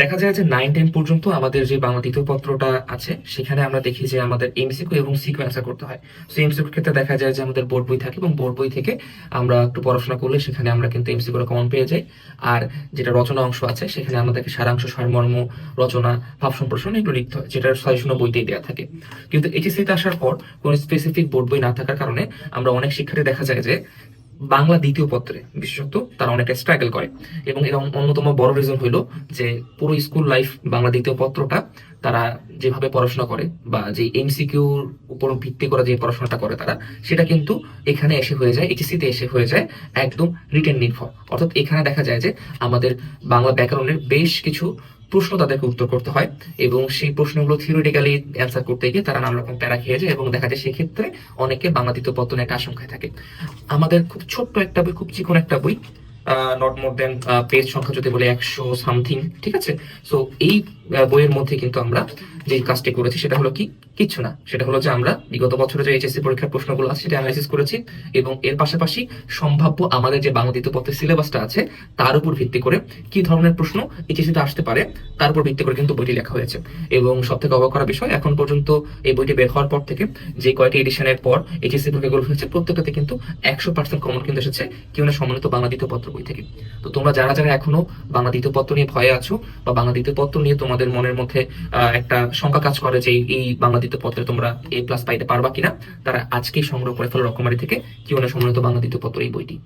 দেখা যায় যে নাইন টেন পর্যন্ত আমাদের যে বাংলা দ্বিতীয় পত্রটা আছে, সেখানে আমরা দেখি যে আমাদের এমসিকিউ এবং সিকিউ অ্যান্সার করতে হয়। সো এমসিকিউর ক্ষেত্রে দেখা যায় যে আমাদের বোর্ড বই থাকে এবং বোর্ড বই থেকে আমরা একটু পড়াশোনা করলে সেখানে আমরা কিন্তু এমসিকিউটা কমন পেয়ে যাই। আর যেটা রচনা অংশ আছে, সেখানে আমাদেরকে সারাংশ, সারমর্ম, রচনা, ভাব সম্প্রসারণ এগুলো লিখতে হয় যেটার সাজেশনও বইতেই দেওয়া থাকে। কিন্তু এইচএসসিতে আসার পর কোনো স্পেসিফিক বোর্ড বই না থাকার কারণে আমরা অনেক শিক্ষার্থী দেখা যায় যে বাংলা দ্বিতীয় পত্রে বিশেষত তারা অনেকটা স্ট্রাগল করে। এবং এর অন্যতম বড় রিজন হইল যে পুরো স্কুল লাইফ বাংলা দ্বিতীয় পত্রটা তারা যেভাবে পড়াশোনা করে বা যে এমসিকিউর উপর ভিত্তি করে যে পড়াশোনাটা করে তারা, সেটা কিন্তু এখানে এসে হয়ে যায় এইচএসসিতে এসে হয়ে যায় একদম রিটেন নির্ভর অর্থাৎ এখানে দেখা যায় যে আমাদের বাংলা ব্যাকরণের বেশ কিছু প্রশ্ন তাদেরকে উত্তর করতে হয় এবং সেই প্রশ্নগুলো থিওরিটিক্যালি অ্যান্সার করতে গিয়ে তারা নানা রকম প্যারা খেয়ে যায় এবং দেখা যায় সেক্ষেত্রে অনেকে বাংলা দ্বিতীয় পত্তনের একটা আশঙ্কায় থাকে। আমাদের খুব ছোট্ট একটা বই, খুব চিকন একটা বই নট মোর দেন পেজ সংখ্যা যদি বলে একশো সামথিং ঠিক আছে? সো এই বইয়ের মধ্যে কিন্তু আমরা যে কাজটি করেছি সেটা হলো কি? কিচ্ছু না। সেটা হলো যে আমরা বিগত বছরে যে এইচএসসি পরীক্ষার প্রশ্নগুলো আছে, সেটা অ্যানালাইসিস করেছি এবং এর পাশাপাশি সম্ভাব্য আমাদের যে বাংলা দ্বিতীয় সিলেবাসটা আছে, তার উপর ভিত্তি করে কি ধরনের প্রশ্ন এইচএসসিতে আসতে পারে, তার উপর ভিত্তি করে কিন্তু বইটি লেখা হয়েছে। এবং সব থেকে অবাক করার বিষয়, এখন পর্যন্ত এই বইটি বের হওয়ার পর থেকে যে কয়টি এডিশনের পর এইচএসসি পরীক্ষাগুলো হয়েছে প্রত্যেকটাতে কিন্তু একশো পার্সেন্ট কমন কিন্তু এসেছে, কেউ না সম্মানিত বাংলা দ্বিতীয় পত্র বই থেকে। তো তোমরা যারা যারা এখনও বাংলা দ্বিতীয় পত্র নিয়ে ভয়ে আছো বা বাংলা দ্বিতীয় পত্র নিয়ে তোমাদের মনের মধ্যে একটা শঙ্কা কাজ করে যে এই বাংলা দ্বিতীয় পত্রে তোমরা এ প্লাস পাইতে পারবা কিনা, তারা আজকেই সংগ্রহ করে ফেলো রকমারি থেকে কি সম্মানিত বাংলা দ্বিতীয় পত্র এই বইটি।